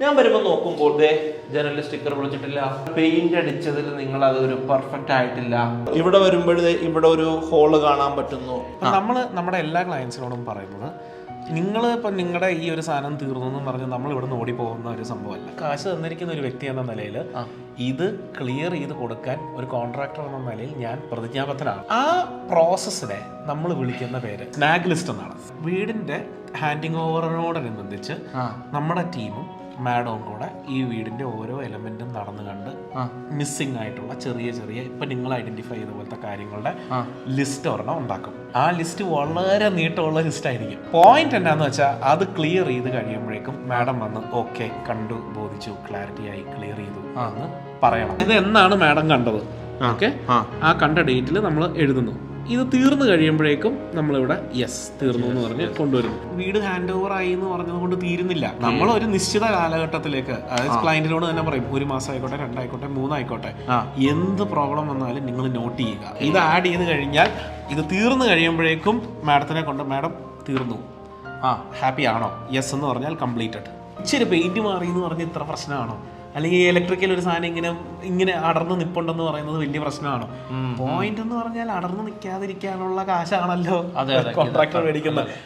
ഞാൻ വരുമ്പോൾ നോക്കുമ്പോൾ ദേ ജനറൽ സ്റ്റിക്കർ വിളിച്ചിട്ടില്ല. പെയിന്റ് അടിച്ചതിൽ നിങ്ങൾ അത് ഒരു പെർഫെക്റ്റ് ആയിട്ടില്ല. ഇവിടെ വരുമ്പോഴേ ഇവിടെ ഒരു ഹോൾ കാണാൻ പറ്റുന്നു. നമ്മൾ നമ്മുടെ എല്ലാ ക്ലയൻസിനോടും പറയുന്നത് നിങ്ങൾ ഇപ്പം നിങ്ങളുടെ ഈ ഒരു സാധനം തീർന്നു എന്ന് പറഞ്ഞ് നമ്മൾ ഇവിടെ നിന്ന് ഓടിപ്പോകുന്ന ഒരു സംഭവമല്ല. കാശ് തന്നിരിക്കുന്ന ഒരു വ്യക്തി എന്ന നിലയിൽ ഇത് ക്ലിയർ ചെയ്ത് കൊടുക്കാൻ ഒരു കോൺട്രാക്ടർ എന്ന നിലയിൽ ഞാൻ പ്രതിജ്ഞാബദ്ധനാണ്. ആ പ്രോസസ്സിനെ നമ്മൾ വിളിക്കുന്ന പേര് സ്നാഗ് ലിസ്റ്റ് എന്നാണ്. വീടിന്റെ ഹാൻഡിങ് ഓവറിനോടനുബന്ധിച്ച് നമ്മുടെ ടീമും മാഡവും കൂടെ ഈ വീടിന്റെ ഓരോ എലമെന്റും നടന്നു കണ്ട് മിസ്സിംഗ് ആയിട്ടുള്ള ചെറിയ ചെറിയ ഇപ്പൊ നിങ്ങൾ ഐഡന്റിഫൈ ചെയ്ത പോലത്തെ കാര്യങ്ങളുടെ ലിസ്റ്റ് ഒരെണ്ണം ഉണ്ടാക്കും. ആ ലിസ്റ്റ് വളരെ നീട്ടമുള്ള ലിസ്റ്റ് ആയിരിക്കും. പോയിന്റ് എന്നാന്ന് വെച്ചാൽ അത് ക്ലിയർ ചെയ്ത് കഴിയുമ്പോഴേക്കും മാഡം വന്ന് ഓക്കെ കണ്ടു ബോധിച്ചു ക്ലാരിറ്റി ആയി ക്ലിയർ ചെയ്തു എന്ന് പറയണം. ഇത് എന്നാണ് മാഡം കണ്ടത്? ഓക്കെ ആ. കണ്ട ഡേറ്റിൽ നമ്മൾ എഴുതുന്നു. ഇത് തീർന്നു കഴിയുമ്പോഴേക്കും നമ്മളിവിടെ യെസ് തീർന്നു എന്ന് പറഞ്ഞ് കൊണ്ടുവരുന്നു. വീട് ഹാൻഡ് ഓവർ ആയി എന്ന് പറഞ്ഞത് കൊണ്ട് തീരുന്നില്ല. നമ്മൾ ഒരു നിശ്ചിത കാലഘട്ടത്തിലേക്ക് അതായത് ക്ലയന്റിനോട് തന്നെ പറയും ഒരു മാസം ആയിക്കോട്ടെ രണ്ടായിക്കോട്ടെ മൂന്നായിക്കോട്ടെ. എന്ത് പ്രോബ്ലം വന്നാലും നിങ്ങൾ നോട്ട് ചെയ്യുക. ഇത് ആഡ് ചെയ്ത് കഴിഞ്ഞാൽ ഇത് തീർന്നു കഴിയുമ്പോഴേക്കും മാഡത്തിനെ കൊണ്ട് മാഡം തീർന്നു. ആ. ഹാപ്പി ആണോ? യെസ് എന്ന് പറഞ്ഞാൽ കംപ്ലീറ്റഡ് ഇച്ചിരി പെയിന്റ് മാറി എന്ന് പറഞ്ഞ് ഇത്ര പ്രശ്നമാണോ? അല്ലെങ്കിൽ ഇലക്ട്രിക്കൽ ഒരു സാധനം ഇങ്ങനെ ഇങ്ങനെ അടർന്ന് നിപ്പുണ്ടെന്ന് പറയുന്നത് വലിയ പ്രശ്നമാണോ. പോയിന്റ് എന്ന് പറഞ്ഞാൽ അടർന്ന് നിൽക്കാതിരിക്കാനുള്ള കാശാണല്ലോ. കോൺട്രാക്ടർ മേടിക്കുന്നത്.